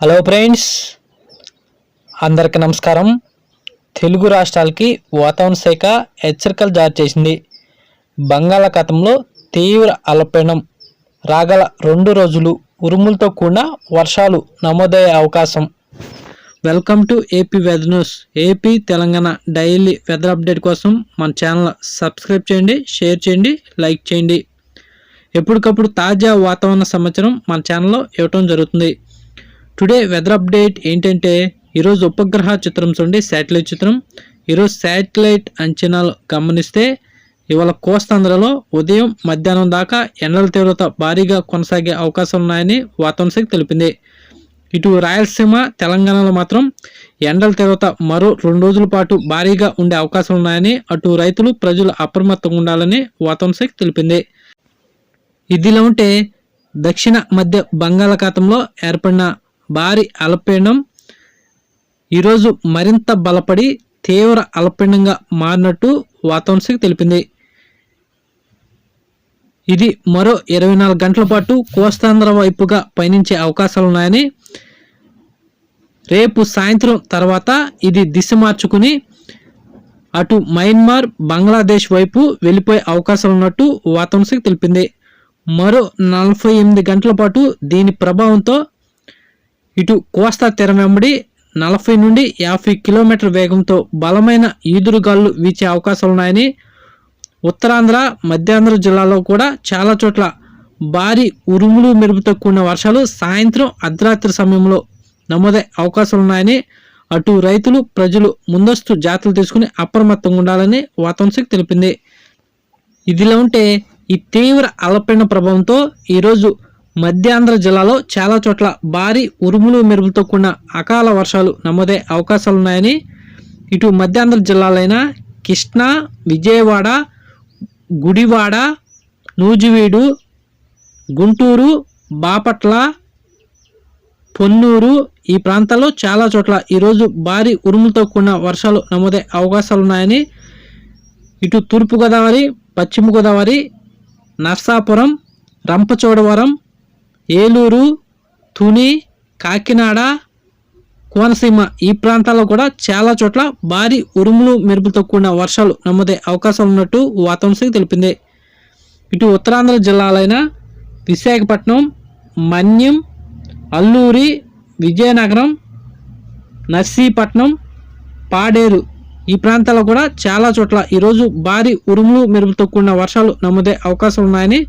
Hello friends అందరికి నమస్కారం. తెలుగు రాష్ట్రాలకి వాతావరణ శాఖ హెచ్చరికలు జారీ చేసింది. బంగాళాఖాతంలో తీవ్ర అల్పపీడనం రాగల రెండు రోజులు ఉరుములతో కూడిన వర్షాలు నమోదయ్యే అవకాశం. Welcome to AP weather news AP Telangana daily weather update కోసం మన ఛానల్ సబ్స్క్రైబ్ చేయండి షేర్ చేయండి లైక్ చేయండి. ఎప్పటికప్పుడు తాజా వాతావరణ సమాచారం మన ఛానల్లో ఇవ్వటం జరుగుతుంది. టుడే వెదర్ అప్డేట్ ఏంటంటే ఈరోజు ఉపగ్రహ చిత్రం చూడండి శాటిలైట్ చిత్రం. ఈరోజు శాటిలైట్ అంచనాలు గమనిస్తే ఇవాళ కోస్తాంధ్రలో ఉదయం మధ్యాహ్నం దాకా ఎండల తీవ్రత భారీగా కొనసాగే అవకాశం ఉన్నాయని వాతావరణ శాఖ తెలిపింది. ఇటు రాయలసీమ తెలంగాణలో మాత్రం ఎండల తీవ్రత మరో రెండు రోజుల పాటు భారీగా ఉండే అవకాశం ఉన్నాయని అటు రైతులు ప్రజలు అప్రమత్తంగా ఉండాలని వాతావరణ శాఖ తెలిపింది. ఇదిలా ఉంటే దక్షిణ మధ్య బంగాళాఖాతంలో ఏర్పడిన భారీ అల్పీడనం ఈరోజు మరింత బలపడి తీవ్ర అల్పపీడనంగా మారినట్టు వాతావరణ శాఖ తెలిపింది. ఇది మరో ఇరవై నాలుగు గంటల పాటు కోస్తాంధ్ర వైపుగా పయనించే అవకాశాలు ఉన్నాయని రేపు సాయంత్రం తర్వాత ఇది దిశ మార్చుకుని అటు మయన్మార్ బంగ్లాదేశ్ వైపు వెళ్ళిపోయే అవకాశాలు ఉన్నట్టు వాతావరణ శాఖ తెలిపింది. మరో నలభై ఎనిమిది గంటల పాటు దీని ప్రభావంతో ఇటు కోస్తా తెర వెంబడి నలభై నుండి యాభై కిలోమీటర్ వేగంతో బలమైన ఈదురుగాలు వీచే అవకాశాలు ఉన్నాయని ఉత్తరాంధ్ర మధ్యాంధ్ర జిల్లాలో కూడా చాలా చోట్ల భారీ ఉరుములు మెరుపుతో కూడిన వర్షాలు సాయంత్రం అర్ధరాత్రి సమయంలో నమోదయ్యే అవకాశాలు ఉన్నాయని అటు రైతులు ప్రజలు ముందస్తు జాగ్రత్తలు తీసుకుని అప్రమత్తంగా ఉండాలని వాతావరణ తెలిపింది. ఇదిలా ఉంటే ఈ తీవ్ర అలపడిన ప్రభావంతో ఈరోజు మధ్యాంధ్ర జిల్లాలో చాలా చోట్ల భారీ ఉరుములు మెరుపులతో కూడిన అకాల వర్షాలు నమోదే అవకాశాలున్నాయని ఇటు మధ్యాంధ్ర జిల్లాలైన కృష్ణా విజయవాడ గుడివాడ నూజివీడు గుంటూరు బాపట్ల పొన్నూరు ఈ ప్రాంతాల్లో చాలా చోట్ల ఈరోజు భారీ ఉరుములతో కూడిన వర్షాలు నమోదే అవకాశాలున్నాయని ఇటు తూర్పుగోదావరి పశ్చిమ గోదావరి నర్సాపురం రంపచోడవరం ఏలూరు తుని కాకినాడ కోనసీమ ఈ ప్రాంతాల్లో కూడా చాలా చోట్ల భారీ ఉరుములు మెరుపులతో కూడిన వర్షాలు నమ్మదే అవకాశం ఉన్నట్టు వాతావరణ శాఖ తెలిపింది. ఇటు ఉత్తరాంధ్ర జిల్లాలైన విశాఖపట్నం మన్యం అల్లూరి విజయనగరం నర్సీపట్నం పాడేరు ఈ ప్రాంతాల్లో కూడా చాలా చోట్ల ఈరోజు భారీ ఉరుములు మెరుపులతో కూడిన వర్షాలు నమ్మదే అవకాశం ఉన్నాయని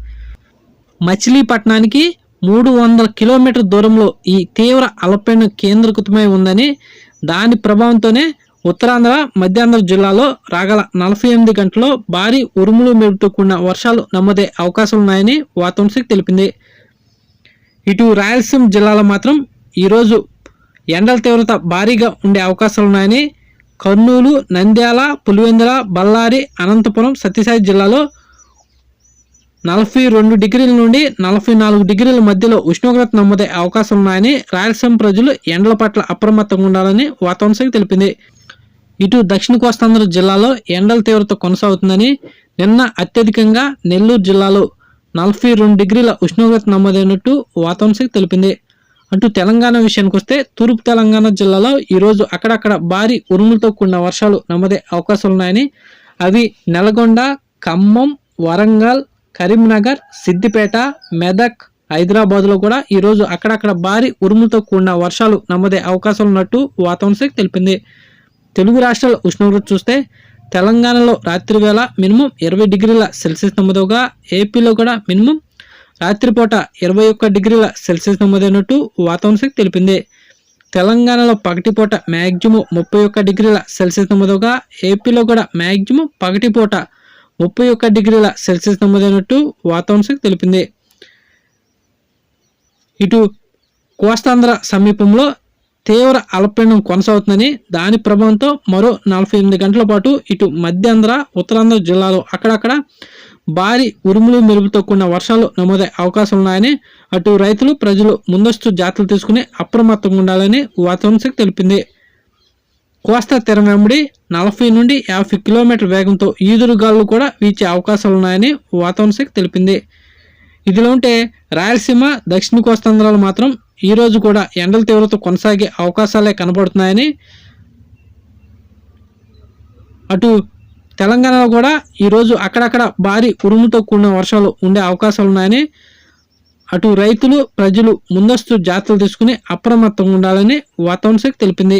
మచిలీపట్నానికి మూడు వందల కిలోమీటర్ దూరంలో ఈ తీవ్ర అల్పీడనం కేంద్రీకృతమై ఉందని దాని ప్రభావంతోనే ఉత్తరాంధ్ర మధ్యాంధ్ర జిల్లాలో రాగల నలభై ఎనిమిది గంటల్లో భారీ ఉరుములు మెరుపుతో కూడిన వర్షాలు నమోదే అవకాశం ఉన్నాయని వాతావరణ శాఖ తెలిపింది. ఇటు రాయలసీమ జిల్లాలో మాత్రం ఈరోజు ఎండల తీవ్రత భారీగా ఉండే అవకాశాలు ఉన్నాయని కర్నూలు నంద్యాల పులివెందుల బళ్ళారి అనంతపురం సత్యసాయి జిల్లాలో నలభై రెండు డిగ్రీల నుండి నలభై నాలుగు డిగ్రీల మధ్యలో ఉష్ణోగ్రత నమ్మదే అవకాశం ఉన్నాయని రాయలసీమ ప్రజలు ఎండల పట్ల అప్రమత్తంగా ఉండాలని వాతావరణ శాఖ తెలిపింది. ఇటు దక్షిణ కోస్తాంధ్ర జిల్లాలో ఎండల తీవ్రత కొనసాగుతుందని నిన్న అత్యధికంగా నెల్లూరు జిల్లాలో నలభై రెండు డిగ్రీల ఉష్ణోగ్రత నమోదైనట్టు వాతావరణ శాఖ తెలిపింది. అటు తెలంగాణ విషయానికి వస్తే తూర్పు తెలంగాణ జిల్లాలో ఈరోజు అక్కడక్కడ భారీ ఉరుములతో కూడిన వర్షాలు నమోదే అవకాశాలు ఉన్నాయని అవి నల్గొండ ఖమ్మం వరంగల్ కరీంనగర్ సిద్దిపేట మెదక్ హైదరాబాద్లో కూడా ఈరోజు అక్కడక్కడ భారీ ఉరుములతో కూడిన వర్షాలు నమ్మదే అవకాశం ఉన్నట్టు వాతావరణ శాఖ తెలిపింది. తెలుగు రాష్ట్రాల ఉష్ణోగ్రత చూస్తే తెలంగాణలో రాత్రి వేళ మినిమం ఇరవై డిగ్రీల సెల్సియస్ నమోదవగా ఏపీలో కూడా మినిమం రాత్రిపూట ఇరవై ఒక్క డిగ్రీల సెల్సియస్ నమోదైనట్టు వాతావరణ శాఖ తెలిపింది. తెలంగాణలో పగటిపూట మ్యాక్సిమం ముప్పై ఒక్క డిగ్రీల సెల్సియస్ నమోదవగా ఏపీలో కూడా మ్యాక్సిమం పగటిపూట ముప్పై ఒక్క డిగ్రీల సెల్సియస్ నమోదైనట్టు వాతావరణ శాఖ తెలిపింది. ఇటు కోస్తాంధ్ర సమీపంలో తీవ్ర అల్పపీడనం కొనసాగుతుందని దాని ప్రభావంతో మరో నలభై ఎనిమిది గంటల పాటు ఇటు మధ్యాంధ్ర ఉత్తరాంధ్ర జిల్లాలో అక్కడక్కడ భారీ ఉరుములు మెరుపుతో కూడిన వర్షాలు నమోదే అవకాశం ఉన్నాయని అటు రైతులు ప్రజలు ముందస్తు జాగ్రత్తలు తీసుకుని అప్రమత్తంగా ఉండాలని వాతావరణ శాఖ తెలిపింది. కోస్తా తీరం వెంబడి నలభై నుండి యాభై కిలోమీటర్ వేగంతో ఈదురుగాలు కూడా వీచే అవకాశాలు ఉన్నాయని వాతావరణ శాఖ తెలిపింది. ఇదిలో ఉంటే రాయలసీమ దక్షిణ కోస్తాంధ్రాలు మాత్రం ఈరోజు కూడా ఎండల తీవ్రత కొనసాగే అవకాశాలే కనబడుతున్నాయని అటు తెలంగాణలో కూడా ఈరోజు అక్కడక్కడ భారీ ఉరుముతో కూడిన వర్షాలు ఉండే అవకాశాలు ఉన్నాయని అటు రైతులు ప్రజలు ముందస్తు జాగ్రత్తలు తీసుకుని అప్రమత్తంగా ఉండాలని వాతావరణ శాఖ తెలిపింది.